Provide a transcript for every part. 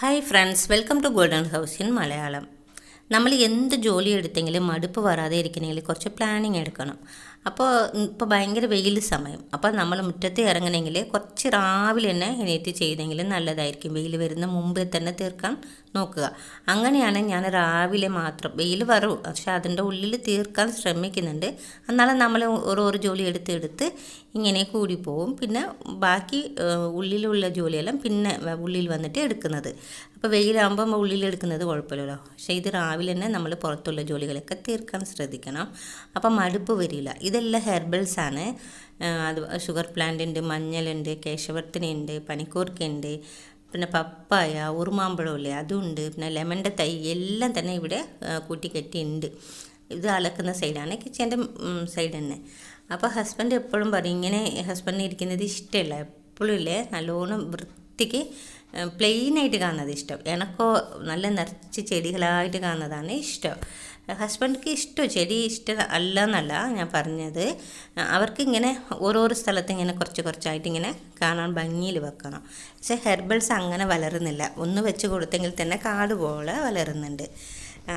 Hi friends welcome to golden house in Malayalam നമ്മൾ എന്ത് ജോലി എടുത്തെങ്കിലും മടുപ്പ് വരാതെ ഇരിക്കണമെങ്കിൽ കുറച്ച് പ്ലാനിങ് എടുക്കണം. അപ്പോൾ ഇപ്പോൾ ഭയങ്കര വെയിൽ സമയം. അപ്പോൾ നമ്മൾ മുറ്റത്ത് ഇറങ്ങണമെങ്കിൽ കുറച്ച് രാവിലെ തന്നെ എണീറ്റ് ചെയ്തെങ്കിൽ നല്ലതായിരിക്കും. വെയിൽ വരുന്ന മുമ്പേ തന്നെ തീർക്കാൻ നോക്കുക. അങ്ങനെയാണ് ഞാൻ രാവിലെ മാത്രം വെയിൽ വരും പക്ഷെ അതിന്റെ ഉള്ളിൽ തീർക്കാൻ ശ്രമിക്കുന്നുണ്ട്. എന്നാലും നമ്മൾ ഓരോരോ ജോലി എടുത്ത് എടുത്ത് ഇങ്ങനെ കൂടി പോവും പിന്നെ ബാക്കി ഉള്ളിലുള്ള ജോലിയെല്ലാം പിന്നെ ഉള്ളിൽ വന്നിട്ട് എടുക്കുന്നത്. അപ്പോൾ വെയിലാകുമ്പം ഉള്ളിൽ എടുക്കുന്നത് കുഴപ്പമില്ലല്ലോ. പക്ഷേ ഇത് രാവിലെ തന്നെ നമ്മൾ പുറത്തുള്ള ജോലികളൊക്കെ തീർക്കാൻ ശ്രദ്ധിക്കണം. അപ്പം മടുപ്പ് വരില്ല. ഇതെല്ലാം ഹെർബൽസ് ആണ്. അത് ഷുഗർ പ്ലാന്റ് ഉണ്ട് മഞ്ഞളുണ്ട് കേശവർത്തിനുണ്ട് പനിക്കൂർക്കുണ്ട് പിന്നെ പപ്പായ ഉറുമാമ്പഴമില്ലേ അതുണ്ട് പിന്നെ ലെമണിന്റെ തൈ എല്ലാം തന്നെ ഇവിടെ കൂട്ടിക്കെട്ടിയുണ്ട്. ഇത് അലക്കുന്ന സൈഡാണ് കിച്ചന്റെ സൈഡ് തന്നെ. അപ്പോൾ ഹസ്ബൻഡ് എപ്പോഴും പറയും ഇങ്ങനെ ഹസ്ബൻഡിന് ഇരിക്കുന്നത് ഇഷ്ടമല്ല എപ്പോഴും ഇല്ലേ നല്ലോണം വൃത്തിക്ക് പ്ലെയിനായിട്ട് കാണുന്നത് ഇഷ്ടം. എനക്കോ നല്ല നിറച്ച് ചെടികളായിട്ട് കാണുന്നതാണ് ഇഷ്ടം. ഹസ്ബൻഡിക്ക് ഇഷ്ടം ചെടി ഇഷ്ടം അല്ല എന്നല്ല ഞാൻ പറഞ്ഞത്. അവർക്ക് ഇങ്ങനെ ഓരോരോ സ്ഥലത്ത് ഇങ്ങനെ കുറച്ച് കുറച്ചായിട്ട് ഇങ്ങനെ കാണാൻ ഭംഗിയിൽ വെക്കണം. പക്ഷേ ഹെർബൽസ് അങ്ങനെ വളരുന്നില്ല ഒന്ന് വെച്ച് കൊടുത്തെങ്കിൽ തന്നെ കാട് പോലെ വളരുന്നുണ്ട്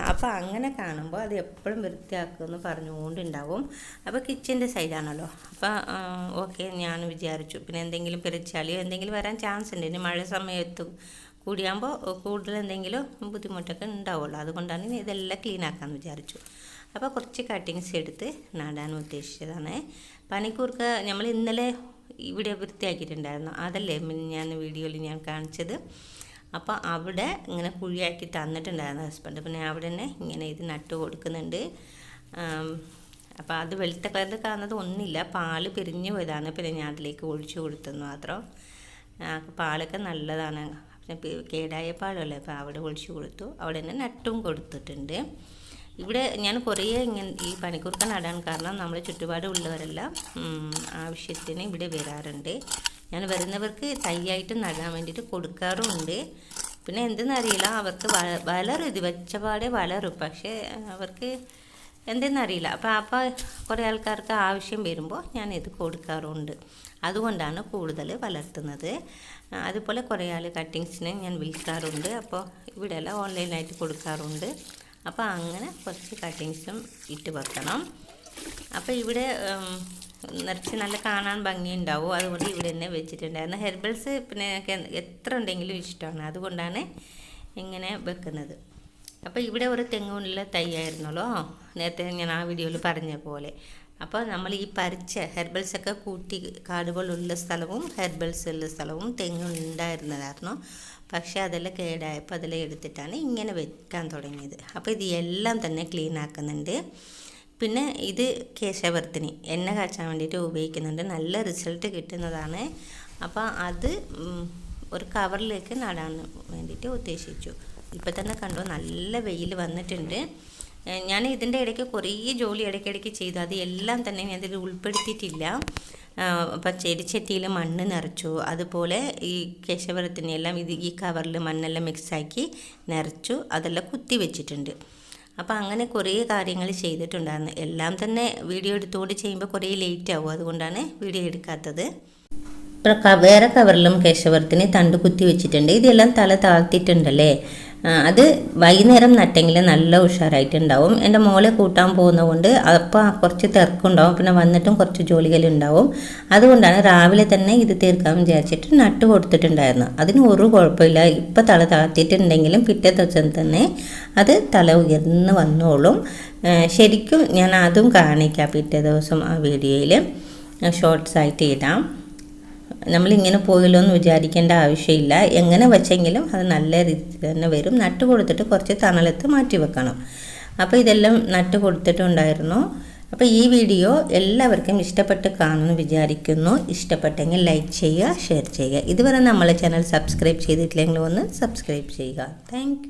അപ്പോൾ അങ്ങനെ കാണുമ്പോൾ അത് എപ്പോഴും വൃത്തിയാക്കുമെന്ന് പറഞ്ഞുകൊണ്ടുണ്ടാവും. അപ്പോൾ കിച്ചന്റെ സൈഡാണല്ലോ അപ്പോൾ ഓക്കെ ഞാൻ വിചാരിച്ചു. പിന്നെ എന്തെങ്കിലും പെരിച്ചാളിയോ എന്തെങ്കിലും വരാൻ ചാൻസ് ഉണ്ട്. ഇനി മഴ സമയത്ത് കൂടിയാകുമ്പോൾ കൂടുതൽ എന്തെങ്കിലും ബുദ്ധിമുട്ടൊക്കെ ഉണ്ടാവുള്ളൂ. അതുകൊണ്ടാണ് ഇതെല്ലാം ക്ലീൻ ആക്കാമെന്ന് വിചാരിച്ചു. അപ്പോൾ കുറച്ച് കട്ടിങ്സ് എടുത്ത് നടാൻ ഉദ്ദേശിച്ചതാണ്. പനിക്കൂർക്ക നമ്മൾ ഇന്നലെ ഇവിടെ വൃത്തിയാക്കിയിട്ടുണ്ടായിരുന്നു. അതല്ലേ ഞാൻ വീഡിയോയിൽ ഞാൻ കാണിച്ചത്. അപ്പോൾ അവിടെ ഇങ്ങനെ കുഴിയാക്കി തന്നിട്ടുണ്ടായിരുന്നു ഹസ്ബൻഡ് പിന്നെ അവിടെ തന്നെ ഇങ്ങനെ ഇത് നട്ട് കൊടുക്കുന്നുണ്ട്. അപ്പോൾ അത് വെളുത്ത കളറിൽ കാണുന്നത് ഒന്നുമില്ല. പാൽ പിരിഞ്ഞു പോയതാണ്. പിന്നെ ഞാൻ അതിലേക്ക് ഒഴിച്ചു കൊടുത്തെന്ന് മാത്രം. പാലൊക്കെ നല്ലതാണ്. പിന്നെ കേടായ പാലല്ലേ. അപ്പോൾ അവിടെ ഒഴിച്ചു കൊടുത്തു. അവിടെ തന്നെ നട്ടും കൊടുത്തിട്ടുണ്ട്. ഇവിടെ ഞാൻ കുറേ ഇങ്ങനെ ഈ പനിക്കൂർക്ക നടാൻ കാരണം നമ്മുടെ ചുറ്റുപാടുള്ളവരെല്ലാം ആവശ്യത്തിന് ഇവിടെ വരാറുണ്ട്. ഞാൻ വരുന്നവർക്ക് തൈയായിട്ട് നടാൻ വേണ്ടിയിട്ട് കൊടുക്കാറുമുണ്ട്. പിന്നെ എന്തെന്നറിയില്ല അവർക്ക് വളരും ഇത് വെച്ചപാടെ വളരും പക്ഷേ അവർക്ക് എന്തെന്നറിയില്ല. അപ്പോൾ അപ്പോൾ കുറേ ആൾക്കാർക്ക് ആവശ്യം വരുമ്പോൾ ഞാൻ ഇത് കൊടുക്കാറുണ്ട്. അതുകൊണ്ടാണ് കൂടുതൽ വളർത്തുന്നത്. അതുപോലെ കുറേ ആൾ കട്ടിങ്സിനെ ഞാൻ വിൽക്കാറുണ്ട്. അപ്പോൾ ഇവിടെയെല്ലാം ഓൺലൈനായിട്ട് കൊടുക്കാറുണ്ട്. അപ്പോൾ അങ്ങനെ കുറച്ച് കട്ടിങ്സും ഇട്ട് വെക്കണം. അപ്പോൾ ഇവിടെ നിറച്ച് നല്ല കാണാൻ ഭംഗിയുണ്ടാവും. അതുകൊണ്ട് ഇവിടെ തന്നെ വെച്ചിട്ടുണ്ടായിരുന്നു. ഹെർബൽസ് പിന്നെ എത്ര ഉണ്ടെങ്കിലും ഇഷ്ടമാണ്. അതുകൊണ്ടാണ് ഇങ്ങനെ വെക്കുന്നത്. അപ്പോൾ ഇവിടെ ഒരു തെങ്ങുള്ള തൈയായിരുന്നല്ലോ നേരത്തെ ഞാൻ ആ വീഡിയോയിൽ പറഞ്ഞ പോലെ. അപ്പോൾ നമ്മൾ ഈ പരിച്ച ഹെർബൽസൊക്കെ കൂട്ടി കാടുകളുള്ള സ്ഥലവും ഹെർബൽസ് ഉള്ള സ്ഥലവും തെങ്ങ് ഉണ്ടായിരുന്നതായിരുന്നു. പക്ഷേ അതെല്ലാം കേടായപ്പോൾ അതെല്ലാം എടുത്തിട്ടാണ് ഇങ്ങനെ വെക്കാൻ തുടങ്ങിയത്. അപ്പോൾ ഇത് എല്ലാം തന്നെ ക്ലീൻ ആക്കുന്നുണ്ട്. പിന്നെ ഇത് കേശവർത്തിനി എണ്ണ കാച്ചാൻ വേണ്ടിയിട്ട് ഉപയോഗിക്കുന്നുണ്ട്. നല്ല റിസൾട്ട് കിട്ടുന്നതാണ്. അപ്പോൾ അത് ഒരു കവറിലേക്ക് നടാൻ വേണ്ടിയിട്ട് ഉദ്ദേശിച്ചു. ഇപ്പം തന്നെ കണ്ടു നല്ല വെയിൽ വന്നിട്ടുണ്ട്. ഞാൻ ഇതിന്റെ ഇടയ്ക്ക് കുറേ ജോലി ഇടയ്ക്കിടയ്ക്ക് ചെയ്തു. അത് എല്ലാം തന്നെ ഞാൻ ഇതിൽ ഉൾപ്പെടുത്തിയിട്ടില്ല. അപ്പം ചെടിച്ചട്ടിയിൽ മണ്ണ് നിറച്ചു. അതുപോലെ ഈ കേശവരത്തിനെല്ലാം ഇത് ഈ കവറിൽ മണ്ണെല്ലാം മിക്സാക്കി നിറച്ചു. അതെല്ലാം കുത്തി വെച്ചിട്ടുണ്ട്. അപ്പോൾ അങ്ങനെ കുറേ കാര്യങ്ങൾ ചെയ്തിട്ടുണ്ടായിരുന്നു. എല്ലാം തന്നെ വീഡിയോ എടുത്തുകൊണ്ട് ചെയ്യുമ്പോൾ കുറേ ലേറ്റ് ആവും. അതുകൊണ്ടാണ് വീഡിയോ എടുക്കാത്തത്. വേറെ കവറിലും കേശവർത്തിന് തണ്ട് കുത്തി വെച്ചിട്ടുണ്ട്. ഇതെല്ലാം തല താഴ്ത്തിയിട്ടുണ്ടല്ലേ? അത് വൈകുന്നേരം നട്ടെങ്കിൽ നല്ല ഉഷാറായിട്ടുണ്ടാവും. എന്റെ മോളെ കൂട്ടാൻ പോകുന്നതുകൊണ്ട് അപ്പോൾ കുറച്ച് തിരക്കുണ്ടാവും. പിന്നെ വന്നിട്ടും കുറച്ച് ജോലികളുണ്ടാവും. അതുകൊണ്ടാണ് രാവിലെ തന്നെ ഇത് തീർക്കാൻ വിചാരിച്ചിട്ട് നട്ട് കൊടുത്തിട്ടുണ്ടായിരുന്നു. അതിന് ഒരു കുഴപ്പമില്ല. ഇപ്പം തല താഴ്ത്തിയിട്ടുണ്ടെങ്കിലും പിറ്റേ ദിവസം തന്നെ അത് തല ഉയർന്ന് വന്നോളും. ശരിക്കും ഞാൻ അതും കാണിക്കാം പിറ്റേ ദിവസം ആ വീഡിയോയിൽ ഷോർട്സ് ആയിട്ട് ഇടാം. നമ്മളിങ്ങനെ പോയല്ലോ എന്ന് വിചാരിക്കേണ്ട ആവശ്യമില്ല. എങ്ങനെ വെച്ചെങ്കിലും അത് നല്ല രീതിയിൽ തന്നെ വരും. നട്ട് കൊടുത്തിട്ട് കുറച്ച് തണലത്ത് മാറ്റി വെക്കണം. അപ്പോൾ ഇതെല്ലാം നട്ട് കൊടുത്തിട്ടുണ്ടായിരുന്നു. അപ്പോൾ ഈ വീഡിയോ എല്ലാവർക്കും ഇഷ്ടപ്പെട്ട് കാണുമെന്ന് വിചാരിക്കുന്നു. ഇഷ്ടപ്പെട്ടെങ്കിൽ ലൈക്ക് ചെയ്യുക ഷെയർ ചെയ്യുക. ഇതുവരെ നമ്മളെ ചാനൽ സബ്സ്ക്രൈബ് ചെയ്തിട്ടില്ലെങ്കിൽ ഒന്ന് സബ്സ്ക്രൈബ് ചെയ്യുക. താങ്ക്